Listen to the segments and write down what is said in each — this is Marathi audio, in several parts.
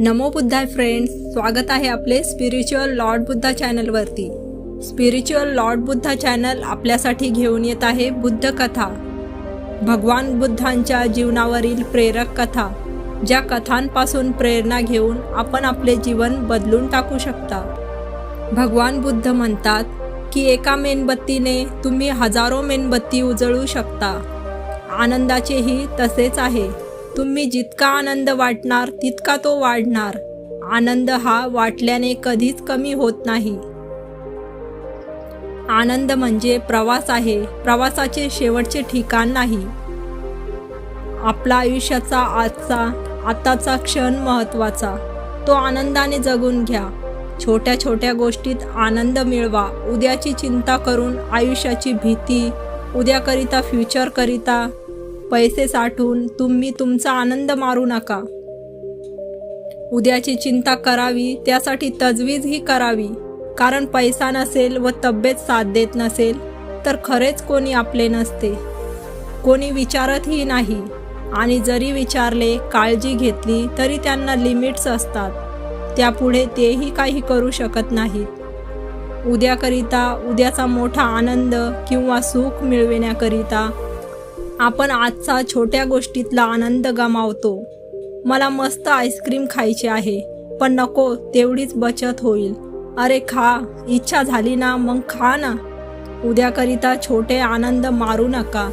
नमो बुद्धाय फ्रेंड्स स्वागत आहे आपले स्पिरिच्युअल लॉर्ड बुद्धा चॅनलवरती स्पिरिच्युअल लॉर्ड बुद्धा चॅनल आपल्यासाठी घेऊन येत आहे बुद्ध कथा. भगवान बुद्धांच्या जीवनावरील प्रेरक कथा ज्या कथांपासून प्रेरणा घेऊन आपण आपले जीवन बदलून टाकू शकता. भगवान बुद्ध म्हणतात की एका मेणबत्तीने तुम्ही हजारो मेणबत्ती उजळू शकता. आनंदाचेही तसेच आहे. तुम्ही जितका आनंद वाटणार तितका तो वाढणार. आनंद हा वाटल्याने कधीच कमी होत नाही. आनंद म्हणजे प्रवास आहे प्रवासाचे शेवटचे ठिकाण नाही. आपला आयुष्याचा आजचा आताचा क्षण महत्त्वाचा. तो आनंदाने जगून घ्या. छोट्या छोट्या गोष्टीत आनंद मिळवा. उद्याची चिंता करून आयुष्याची भीती उद्याकरिता फ्युचरकरिता पैसे साठवून तुम्ही तुमचा आनंद मारू नका. उद्याची चिंता करावी त्यासाठी तजवीजही करावी. कारण पैसा नसेल व तब्येत साथ देत नसेल तर खरेच कोणी आपले नसते. कोणी विचारतही नाही. आणि जरी विचारले काळजी घेतली तरी त्यांना लिमिट्स असतात. त्यापुढे तेही काही करू शकत नाहीत. उद्याकरिता उद्याचा मोठा आनंद किंवा सुख मिळविण्याकरिता आपण आजचा छोट्या गोष्टीतला आनंद गमावतो. मला मस्त आईस्क्रीम खायची आहे पण नको तेवढीच बचत होईल. अरे खा इच्छा झाली ना मग खा ना. उद्याकरिता छोटे आनंद मारू नका.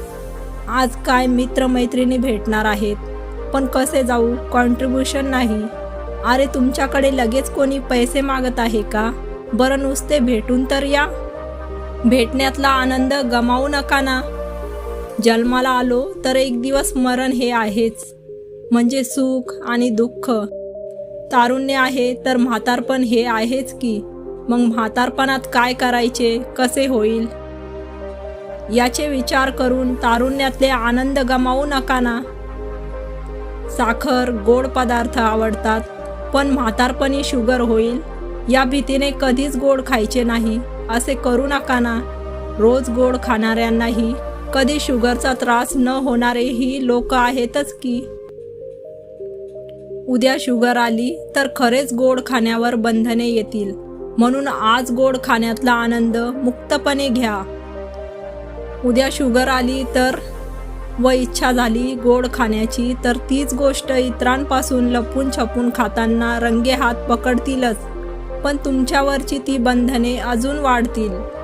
आज काय मित्रमैत्रिणी भेटणार आहेत? पण कसे जाऊ? कॉन्ट्रीब्युशन नाही. अरे तुमच्याकडे लगेच कोणी पैसे मागत आहे का? बरं नुसते भेटून तर या. भेटण्यातला आनंद गमावू नका ना. जन्माला आलो तर एक दिवस मरण हे आहेच. म्हणजे सुख आणि दुःख. तारुण्य आहे तर म्हातारपण हे आहेच की. मग म्हातारपणात काय करायचे? कसे होईल? याचे विचार करून तारुण्यातले आनंद गमावू नका ना. साखर गोड पदार्थ आवडतात पण म्हातारपणी शुगर होईल. या भीतीने कधीच गोड खायचे नाही. असे करू नका ना. रोज गोड खाणाऱ्यांनाही कधी शुगरचा त्रास न होणारेही लोक आहेतच की. उद्या शुगर आली तर खरेच गोड खाण्यावर बंधने येतील. म्हणून आज गोड खाण्यातला आनंद मुक्तपणे घ्या. उद्या शुगर आली तर व इच्छा झाली गोड खाण्याची तर तीच गोष्ट इतरांपासून लपून छपून खाताना रंगे हात पकडतीलच. पण तुमच्यावरची ती बंधने अजून वाढतील.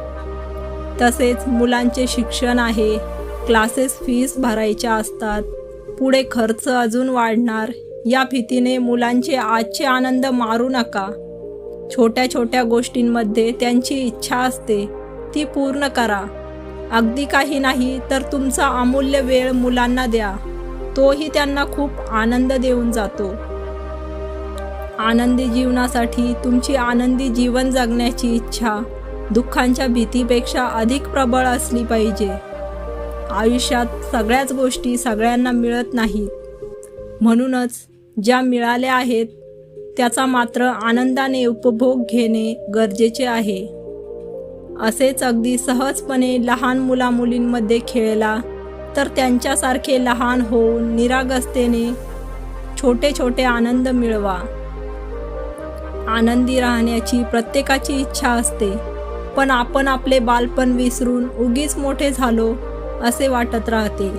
तसेच मुलांचे शिक्षण आहे. क्लासेस फीस भरायच्या असतात. पुढे खर्च अजून वाढणार. या भीतीने मुलांचे आजचे आनंद मारू नका. छोट्या छोट्या गोष्टींमध्ये त्यांची इच्छा असते. ती पूर्ण करा. अगदी काही नाही तर तुमचा अमूल्य वेळ मुलांना द्या. तोही त्यांना खूप आनंद देऊन जातो. आनंदी जीवनासाठी तुमची आनंदी जीवन जगण्याची इच्छा दुःखांच्या भीतीपेक्षा अधिक प्रबळ असली पाहिजे. आयुष्यात सगळ्याच गोष्टी सगळ्यांना मिळत नाहीत. म्हणूनच ज्या मिळाल्या आहेत त्याचा मात्र आनंदाने उपभोग घेणे गरजेचे आहे. असेच अगदी सहजपणे लहान मुलामुलींमध्ये खेळला तर त्यांच्यासारखे लहान होऊन निरागसतेने छोटे छोटे आनंद मिळवा. आनंदी राहण्याची प्रत्येकाची इच्छा असते. पण आपण आपले बालपण विसरून उगीच मोठे झालो असे वाटत राहते.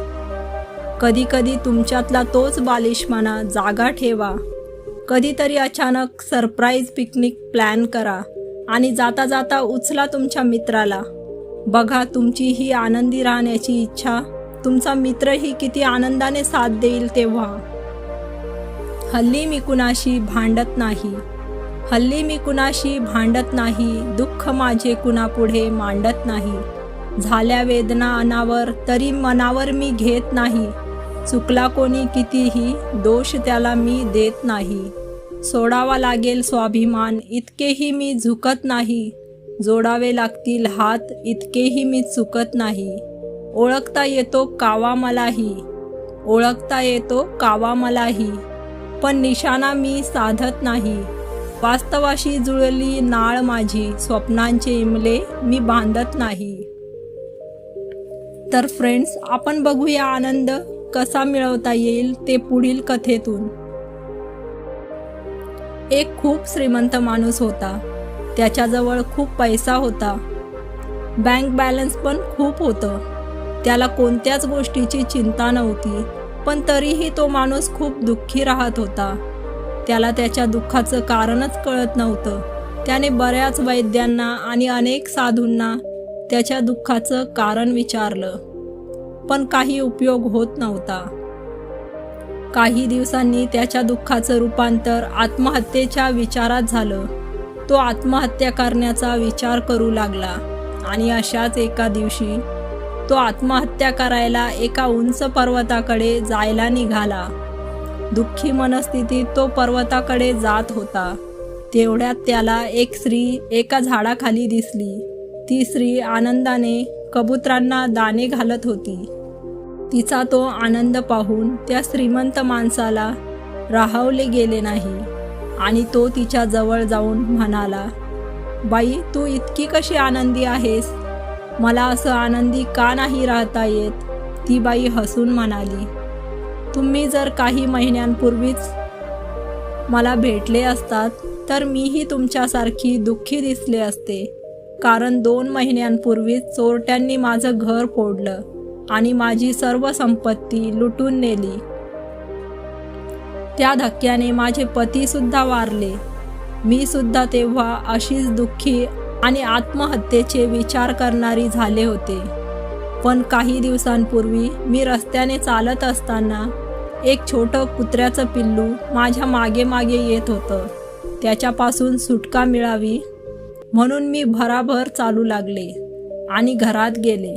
कधी कधी तुमच्यातला तोच बालिशमाना जागा ठेवा. कधीतरी अचानक सरप्राईज पिकनिक प्लॅन करा आणि जाता जाता उचला तुमच्या मित्राला. बघा तुमची ही आनंदी राहण्याची इच्छा तुमचा मित्रही किती आनंदाने साथ देईल तेव्हा. हल्ली मी कुणाशी भांडत नाही. हल्ली मी कुणाशी भांडत नाही दुःख माझे कुणापुढे मांडत नाही. झाल्या वेदना अनावर तरी मनावर मी घेत नाही. चुकला कोणी कितीही दोष त्याला मी देत नाही. सोडावा लागेल स्वाभिमान इतकेही मी झुकत नाही. जोडावे लागतील हात इतकेही मी चुकत नाही. ओळखता येतो कावा मलाही. ओळखता येतो कावा मलाही. पण निशाणा मी साधत नाही. वास्तवाशी जुळली नाळ माझी स्वप्नांचे इमले मी बांधत नाही. तर फ्रेंड्स आपण बघूया आनंद कसा मिळवता येईल ते पुढील कथेतून. एक खूप श्रीमंत माणूस होता. त्याच्याजवळ खूप पैसा होता. बँक बॅलन्स पण खूप होतं. त्याला कोणत्याच गोष्टीची चिंता नव्हती पण तरीही तो माणूस खूप दुःखी राहत होता. त्याला त्याच्या दुःखाचं कारणच कळत नव्हतं. त्याने बऱ्याच वैद्यांना आणि अनेक साधूंना त्याच्या दुःखाचं कारण विचारलं. पण काही उपयोग होत नव्हता. काही दिवसांनी त्याच्या दुःखाचं रूपांतर आत्महत्येच्या विचारात झालं. तो आत्महत्या करण्याचा विचार करू लागला आणि अशाच एका दिवशी तो आत्महत्या करायला एका उंच पर्वताकडे जायला निघाला. दुःखी मनस्थितीत तो पर्वताकडे जात होता. तेवढ्यात त्याला एक स्त्री एका झाडाखाली दिसली. ती स्त्री आनंदाने कबुतरांना दाणे घालत होती. तिचा तो आनंद पाहून त्या श्रीमंत माणसाला राहवले गेले नाही आणि तो तिच्या जवळ जाऊन म्हणाला बाई तू इतकी कशी आनंदी आहेस? मला असं आनंदी का नाही राहता येत? ती बाई हसून म्हणाली तुम्ही जर काही महिन्यांपूर्वीच मला भेटले असतात तर मीही तुमच्यासारखी दुःखी दिसले असते. कारण दोन महिन्यांपूर्वीच चोरट्यांनी माझं घर फोडलं आणि माझी सर्व संपत्ती लुटून नेली. त्या धक्क्याने माझे पतीसुद्धा वारले. मी सुद्धा तेव्हा अशीच दुःखी आणि आत्महत्येचे विचार करणारी झाले होते. पण काही दिवसांपूर्वी मी रस्त्याने चालत असताना एक छोटं कुत्र्याचं पिल्लू माझ्या मागे मागे येत होतं. त्याच्यापासून सुटका मिळावी म्हणून मी भराभर चालू लागले आणि घरात गेले.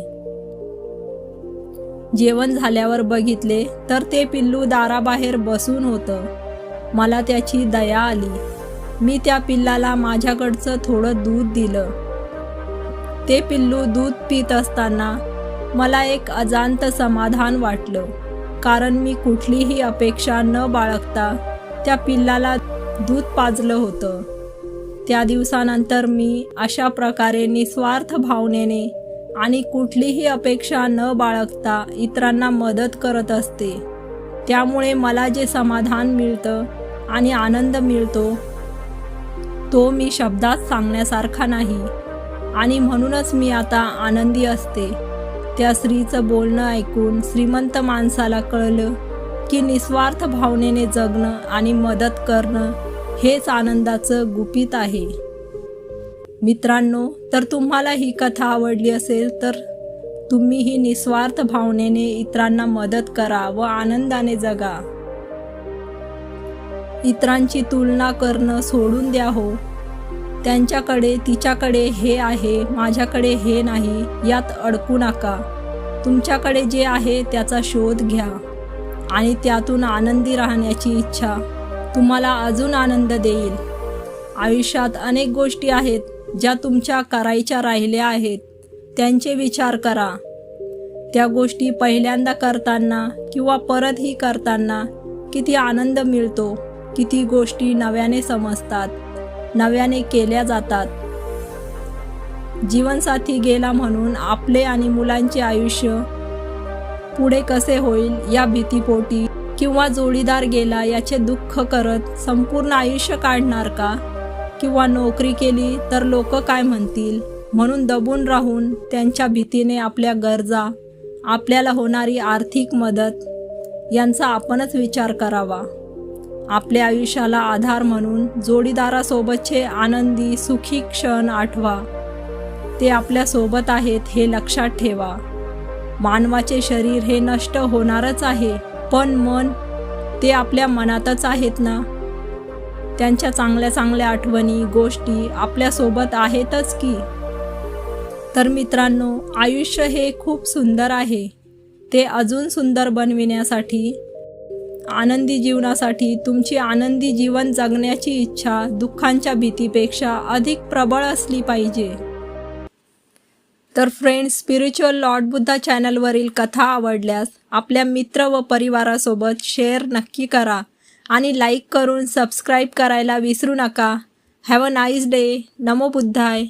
जेवण झाल्यावर बघितले तर ते पिल्लू दाराबाहेर बसून होतं. मला त्याची दया आली. मी त्या पिल्लाला माझ्याकडचं थोडं दूध दिलं. ते पिल्लू दूध पित असताना मला एक अजांत समाधान वाटलं. कारण मी कुठलीही अपेक्षा न बाळगता त्या पिल्लाला दूध पाजलं होतं. त्या दिवसानंतर मी अशा प्रकारे निस्वार्थ भावनेने आणि कुठलीही अपेक्षा न बाळगता इतरांना मदत करत असते. त्यामुळे मला जे समाधान मिळतं आणि आनंद मिळतो तो मी शब्दात सांगण्यासारखा नाही आणि म्हणूनच मी आता आनंदी असते. त्या स्त्रीचं बोलणं ऐकून श्रीमंत माणसाला कळलं की निस्वार्थ भावनेने जगणं आणि मदत करणं हेच आनंदाचं गुपित आहे. मित्रांनो तर तुम्हाला ही कथा आवडली असेल तर तुम्ही ही निस्वार्थ भावनेने इतरांना मदत करा व आनंदाने जगा. इतरांची तुलना करणं सोडून द्या हो. त्यांच्याकडे तिच्याकडे हे आहे माझ्याकडे हे नाही यात अडकू नका. तुमच्याकडे जे आहे त्याचा शोध घ्या. आणि त्यातून आनंदी राहण्याची इच्छा तुम्हाला अजून आनंद देईल. आयुष्यात अनेक गोष्टी आहेत ज्या तुमच्या करायच्या राहिल्या आहेत. त्यांचे विचार करा. त्या गोष्टी पहिल्यांदा करताना किंवा परतही करताना किती आनंद मिळतो किती गोष्टी नव्याने समजतात. नव्याने केल्या जातात. जीवनसाथी गेला म्हणून आपले आणि मुलांचे आयुष्य पुढे कसे होईल या भीतीपोटी किंवा जोडीदार गेला याचे दुःख करत संपूर्ण आयुष्य काढणार का? किंवा नोकरी केली तर लोक काय म्हणतील? म्हणून दबून राहून त्यांच्या भीतीने आपल्या गरजा आपल्याला होणारी आर्थिक मदत यांचा आपणच विचार करावा. आपल्या आयुष्याला आधार म्हणून जोडीदारासोबतचे आनंदी सुखी क्षण आठवा. ते आपल्यासोबत आहेत हे लक्षात ठेवा. मानवाचे शरीर हे नष्ट होणारच आहे पण मन ते आपल्या मनातच आहेत ना? त्यांच्या चांगल्या चांगल्या आठवणी गोष्टी आपल्यासोबत आहेतच की? तर मित्रांनो आयुष्य हे खूप सुंदर आहे. ते अजून सुंदर बनविण्यासाठी आनंदी जीवनासाठी तुमची आनंदी जीवन जगण्याची इच्छा दुःखांच्या भीतीपेक्षा अधिक प्रबळ असली पाहिजे. तर फ्रेंड्स स्पिरिच्युअल लॉर्ड बुद्धा चॅनलवरील कथा आवडल्यास आपल्या मित्र व परिवारासोबत शेअर नक्की करा आणि लाईक करून सबस्क्राईब करायला विसरू नका. हॅव अ नाईस डे नमो बुद्धाय.